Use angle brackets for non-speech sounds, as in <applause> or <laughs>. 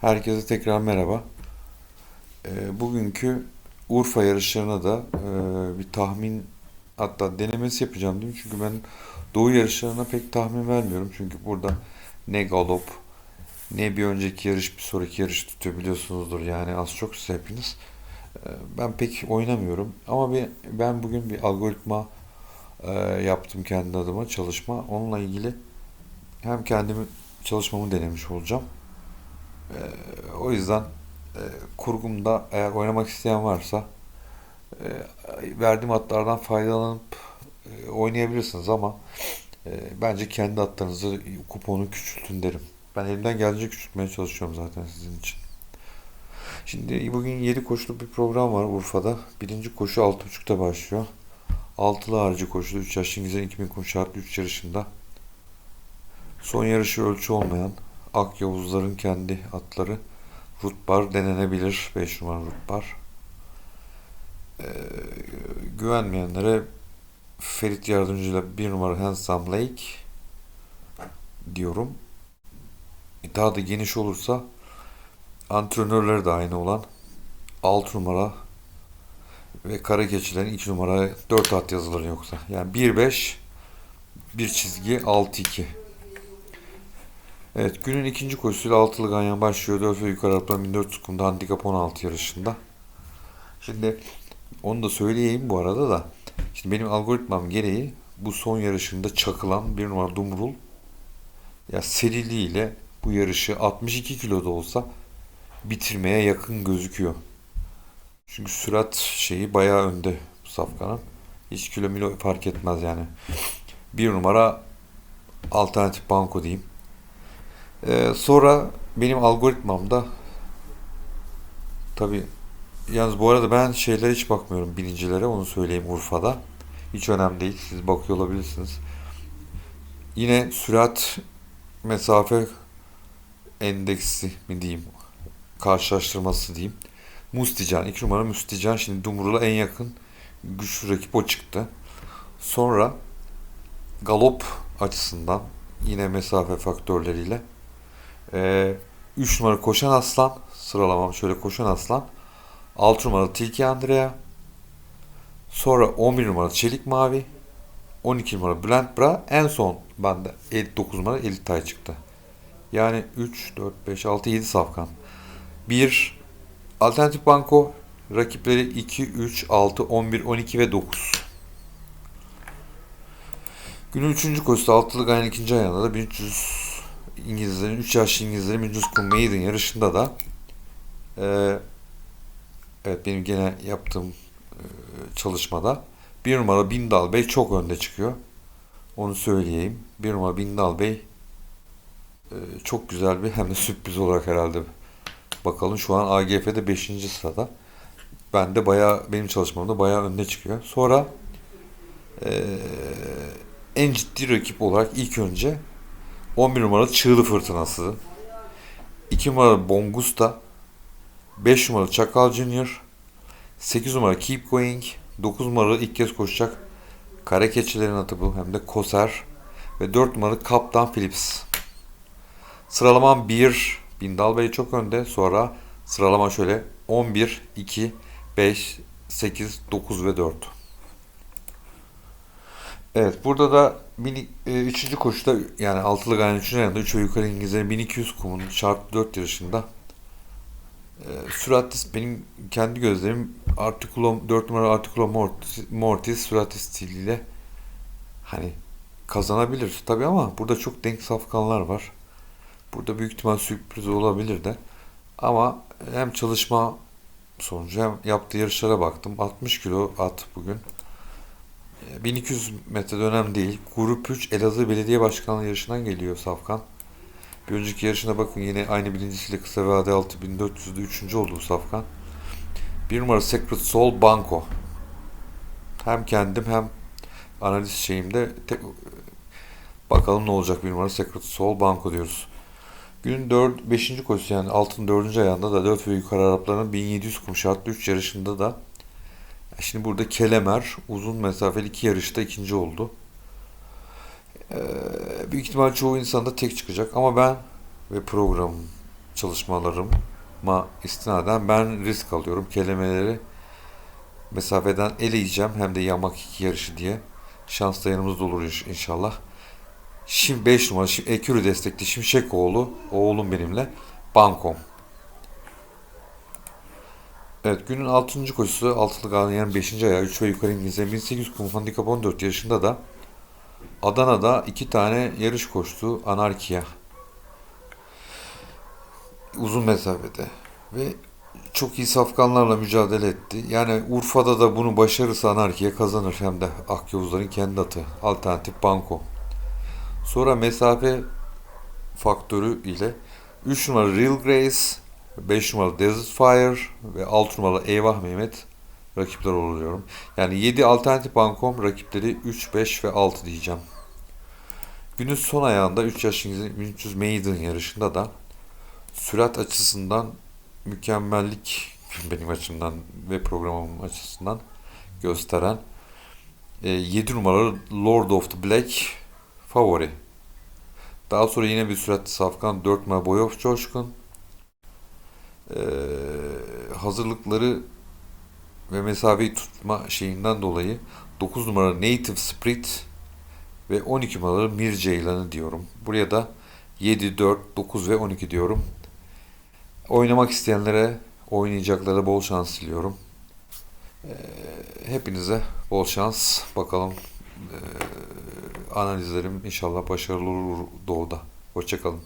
Herkese tekrar merhaba. Ee, bugünkü Urfa yarışlarına da e, bir tahmin hatta denemesi yapacağım değil mi? Çünkü ben Doğu yarışlarına pek tahmin vermiyorum. Çünkü burada ne galop ne bir önceki yarış bir sonraki yarış tutuyor biliyorsunuzdur yani az çok siz hepiniz. Ee, ben pek oynamıyorum ama bir, ben bugün bir algoritma e, yaptım kendi adıma çalışma. Onunla ilgili hem kendimi çalışmamı denemiş olacağım. Ee, o yüzden e, kurgumda eğer oynamak isteyen varsa e, verdiğim hatlardan faydalanıp e, oynayabilirsiniz ama e, bence kendi hatlarınızı kuponu küçültün derim. Ben elimden geldiğince küçültmeye çalışıyorum zaten sizin için. Şimdi bugün 7 koşuluk bir program var Urfa'da. Birinci koşu 6.30'da başlıyor. Altılı harcı koşuda 3 yaşlı İngilizlerin 2000 kum şartlı 3 yarışında. Son yarışı ölçü olmayan Ak Yavuzların kendi atları Rutbar denenebilir. 5 numara Rutbar. Ee, güvenmeyenlere Ferit Yardımcı'yla 1 numara Handsome Lake diyorum. Daha da geniş olursa antrenörleri de aynı olan 6 numara ve kara keçilerin 2 numara 4 at yazılır yoksa. Yani 1-5 bir çizgi 6-2. Evet günün ikinci koşusuyla altılı ganyan başlıyor. 4 ve yukarı atlan 1400 kumda handikap 16 yarışında. Şimdi onu da söyleyeyim bu arada da. Şimdi benim algoritmam gereği bu son yarışında çakılan bir numara Dumrul ya seriliğiyle bu yarışı 62 kiloda olsa bitirmeye yakın gözüküyor. Çünkü sürat şeyi bayağı önde bu safkanın. Hiç kilo milo fark etmez yani. Bir numara alternatif banko diyeyim. Ee, sonra benim algoritmamda tabi yalnız bu arada ben şeylere hiç bakmıyorum birincilere onu söyleyeyim Urfa'da. Hiç önemli değil. Siz bakıyor olabilirsiniz. Yine sürat mesafe endeksi mi diyeyim karşılaştırması diyeyim. Mustican. 2 numara Mustican. Şimdi Dumrul'a en yakın güçlü rakip o çıktı. Sonra galop açısından yine mesafe faktörleriyle 3 numara Koşan Aslan sıralamam şöyle Koşan Aslan 6 numara Tilki Andrea sonra 11 numara Çelik Mavi 12 numara Bülent Bra en son bende 59 numara Elit Tay çıktı. Yani 3, 4, 5, 6, 7 safkan. 1 Alternatif Banko rakipleri 2, 3, 6, 11, 12 ve 9. Günün 3. koşusu altılı ganyan ikinci ayağında da 1300 İngilizlerin 3 yaşlı İngilizlerin 1300 kum maiden yarışında da e, evet benim gene yaptığım e, çalışmada bir numara Bindal Bey çok önde çıkıyor. Onu söyleyeyim. Bir numara Bindal Bey e, çok güzel bir hem de sürpriz olarak herhalde bakalım şu an AGF'de 5. sırada. Ben de bayağı benim çalışmamda bayağı önde çıkıyor. Sonra e, en ciddi rakip olarak ilk önce 11 numaralı Çığlı Fırtınası, 2 numaralı Bongusta, 5 numaralı Çakal Junior, 8 numaralı Keep Going, 9 numaralı ilk kez koşacak. Kara Keçilerin atı bu. Hem de Koser. Ve 4 numaralı Kaptan Phillips. Sıralamam 1, Bindal Bey çok önde. Sonra sıralama şöyle. 11, 2, 5, 8, 9 ve 4. Evet burada da mini, e, üçüncü koşuda yani altılı ganyan üçüncü ayında 3 ve yukarı İngilizlerin 1200 kumun çarpı 4 yarışında e, süratli benim kendi gözlerim Articulo 4 numara Articulo Mortis, Mortis süratli stiliyle hani kazanabilir tabi ama burada çok denk safkanlar var. Burada büyük ihtimal sürpriz olabilir de. Ama hem çalışma sonucu hem yaptığı yarışlara baktım. 60 kilo at bugün. 1200 metre önemli değil. Grup 3 Elazığ Belediye Başkanlığı yarışından geliyor Safkan. Bir önceki yarışına bakın yine aynı birincisiyle kısa vade 6400'de 3. olduğu Safkan. Bir numara Secret Soul Banco. Hem kendim hem analiz şeyimde tek, bakalım ne olacak bir numara Secret Soul Banco diyoruz. Günün 4, 5. koşusu yani altın 4. ayağında da 4 ve yukarı Arapların 1700 kum şartlı 3 yarışında da Şimdi burada Kelemer uzun mesafeli iki yarışta ikinci oldu. Ee, büyük ihtimal çoğu insan da tek çıkacak ama ben ve programım çalışmalarıma istinaden ben risk alıyorum. Kelimeleri mesafeden eleyeceğim hem de yamak iki yarışı diye. Şans da yanımızda olur inş- inşallah. Şimdi 5 numara şimdi Ekürü destekli Şimşekoğlu oğlum benimle Bankom. Evet günün 6. koşusu altılı ganyan 5. ayağı 3 ve yukarı İngilizce 1800 kum handikap 14 yaşında da Adana'da iki tane yarış koştu Anarkiya. Uzun mesafede ve çok iyi safkanlarla mücadele etti. Yani Urfa'da da bunu başarırsa Anarkiya kazanır hem de Akyavuzların kendi atı. Alternatif Banko. Sonra mesafe faktörü ile 3 numaralı Real Grace, 5 numaralı Desert Fire ve 6 numaralı Eyvah Mehmet rakipler oluyorum. Yani 7 alternatif bankom rakipleri 3, 5 ve 6 diyeceğim. Günün son ayağında 3 yaş İngiliz 1300 Maiden yarışında da sürat açısından mükemmellik <laughs> benim açımdan ve programım açısından gösteren 7 numaralı Lord of the Black favori. Daha sonra yine bir süratli safkan 4 numara Boy of Coşkun. Ee, hazırlıkları ve mesafeyi tutma şeyinden dolayı 9 numara Native Spirit ve 12 numaralı Mir Ceylan'ı diyorum. Buraya da 7, 4, 9 ve 12 diyorum. Oynamak isteyenlere, oynayacaklara bol şans diliyorum. Ee, hepinize bol şans. Bakalım ee, analizlerim inşallah başarılı olur doğuda. Hoşçakalın.